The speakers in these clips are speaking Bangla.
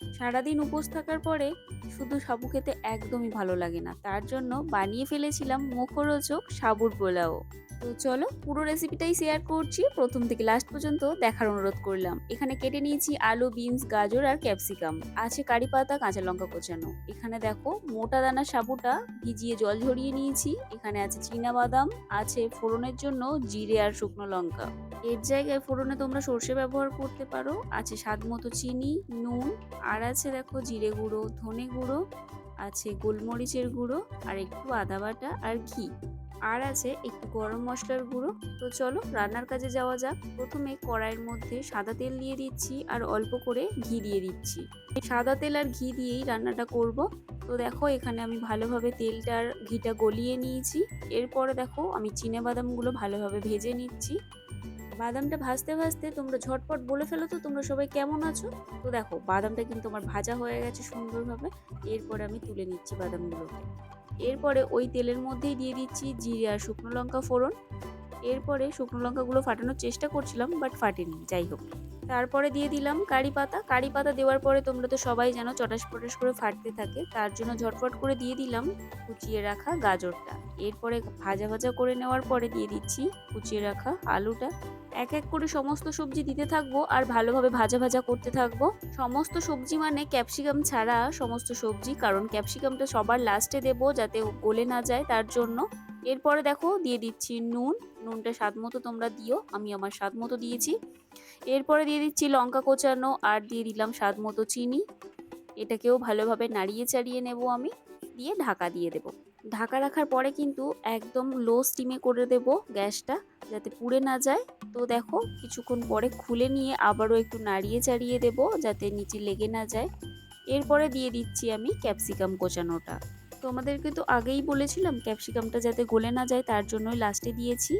সারাদিন উপোস থাকার পরে শুধু সাবু খেতে একদমই ভালো লাগে না। তার জন্য বানিয়ে ফেলেছিলাম মুখরোচক সাবুর পোলাও। তো চলো পুরো রেসিপিটাই শেয়ার করছি। প্রথম থেকে লাস্ট পর্যন্ত দেখার অনুরোধ করলাম। এখানে কেটে নিয়েছি আলু বিনস গাজর আর ক্যাপসিকাম আছে কারি পাতা, কাঁচা লঙ্কা কোচানো। এখানে দেখো মোটা দানা সাবুটা ভিজিয়ে জল ঝরিয়ে নিয়েছি। এখানে আছে চীনা বাদাম, আছে ফোড়নের জন্য জিরে আর শুকনো লঙ্কা। এর জায়গায় ফোড়নে তোমরা সর্ষে ব্যবহার করতে পারো। আছে স্বাদ মতো চিনি, নুন, আর আছে দেখো জিরে গুঁড়ো, ধনে গুঁড়ো, আছে গোলমরিচের গুঁড়ো, আর একটু আদা বাটা আর ঘি। আর আছে একটু গরম মশলার গুঁড়ো। তো চলো রান্নার কাজে যাওয়া যাক। প্রথমে কড়াইয়ের মধ্যে সাদা তেল দিয়ে দিচ্ছি আর অল্প করে ঘি দিয়ে দিচ্ছি। সাদা তেল আর ঘি দিয়েই রান্নাটা করব। তো দেখো এখানে আমি ভালোভাবে তেলটার ঘিটা গলিয়ে নিয়েছি। এরপরে দেখো আমি চিনে বাদামগুলো ভালোভাবে ভেজে নিচ্ছি। বাদামটা ভাজতে ভাজতে তোমরা ঝটপট বলে ফেলো তো তোমরা সবাই কেমন আছো? তো দেখো বাদামটা কিন্তু আমার ভাজা হয়ে গেছে সুন্দরভাবে। এরপরে আমি তুলে নিচ্ছি বাদামগুলোকে। এরপরে ওই তেলের মধ্যেই দিয়ে দিচ্ছি জিরে আর শুকনো লঙ্কা ফোড়ন। এরপরে শুকনো লঙ্কাগুলো ফাটানোর চেষ্টা করছিলাম বাট ফাটেনি, যাই হোক। তারপরে দিয়ে দিলাম কারি পাতা। কারি পাতা দেওয়ার পরে তোমরা তো সবাই জানো চটাস পটাস করে ফাটতে থাকে। তার জন্য ঝটফট করে দিয়ে দিলাম কুচিয়ে রাখা গাজরটা। এরপরে ভাজা ভাজা করে নেওয়ার পরে দিয়ে দিচ্ছি কুচিয়ে রাখা আলুটা। এক এক করে সমস্ত সবজি দিতে থাকব আর ভালোভাবে ভাজা ভাজা করতে থাকব। সমস্ত সবজি মানে ক্যাপসিকাম ছাড়া সমস্ত সবজি, কারণ ক্যাপসিকামটা সবার লাস্টে দেবো যাতে গলে না যায় তার জন্য। এরপরে দেখো দিয়ে দিচ্ছি নুন নুনটা স্বাদ মতো তোমরা দিও, আমি আমার স্বাদ মতো দিয়েছি। এরপরে দিয়ে দিচ্ছি লঙ্কা কোচানো আর দিয়ে দিলাম স্বাদ মতো চিনি। এটাকেও ভালোভাবে নাড়িয়ে চাড়িয়ে নেব আমি, দিয়ে ঢাকা দিয়ে দেব। ঢাকা রাখার পরে কিন্তু একদম লো স্টিমে করে দেব গ্যাসটা, যাতে পুড়ে না যায়। তো দেখো, কিছুক্ষণ পরে খুলে নিয়ে আবারও একটু নাড়িয়ে চাড়িয়ে দেব, যাতে নিচে লেগে না যায়। এরপরে দিয়ে দিচ্ছি আমি ক্যাপসিকাম কোচানোটা। তোমাদেরকে তো আগেই বলেছিলাম, ক্যাপসিকামটা যাতে গলে না যায়, তার জন্যই লাস্টে দিয়েছি।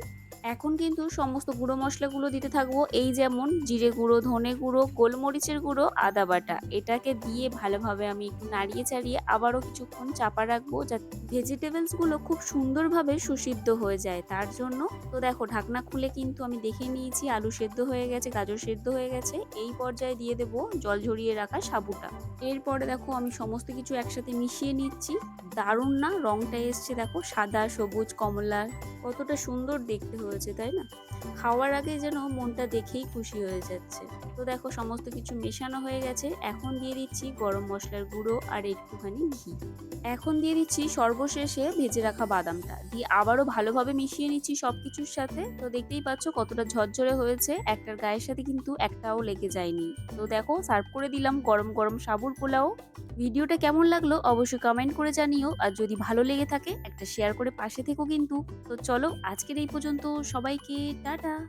এখন কিন্তু সমস্ত গুঁড়ো মশলাগুলো দিতে থাকব। এই যেমন জিরে গুঁড়ো, ধনে গুঁড়ো, গোলমরিচের গুঁড়ো, আদা বাটা। এটাকে দিয়ে ভালোভাবে আমি একটু নাড়িয়ে চাড়িয়ে আবারও কিছুক্ষণ চাপা রাখব যাতে ভেজিটেবলসগুলো খুব সুন্দরভাবে সুসিদ্ধ হয়ে যায়। তার জন্য তো দেখো ঢাকনা খুলে কিন্তু আমি দেখে নিয়েছি আলু সেদ্ধ হয়ে গেছে, গাজর সেদ্ধ হয়ে গেছে। এই পর্যায়ে দিয়ে দেবো জল ঝরিয়ে রাখা সাবুটা। এরপরে দেখো আমি সমস্ত কিছু একসাথে মিশিয়ে নিচ্ছি। দারুণ না? রংটা এসছে দেখো সাদা, সবুজ, কমলা। কতটা সুন্দর দেখতে হয়েছে। তাই না? খাওয়ার আগে যেন মনটা দেখেই খুশি হয়ে যাচ্ছে। তো দেখো, সমস্ত কিছু মেশানো হয়ে গেছে। এখন দিয়ে দিচ্ছি গরম মশলার গুঁড়ো আর একটুখানি ঘি। এখন দিয়ে দিচ্ছি সর্বশেষে ভেজে রাখা বাদামটা। দিয়ে আবারও ভালোভাবে মিশিয়ে নিচ্ছি সব কিছুর সাথে। তো দেখতেই পাচ্ছ কতটা ঝরঝরে হয়েছে। একটার গায়ের সাথে কিন্তু একটাও লেগে যায়নি। তো দেখো, সার্ভ করে দিলাম গরম গরম সাবুর পোলাও। ভিডিওটা কেমন লাগল অবশ্যই কমেন্ট করে জানিও। আর যদি ভালো লেগে থাকে, একটা শেয়ার করে পাশে থেকো কিন্তু। তো চলো, আজকের এই পর্যন্ত। সবাইকে টাটা।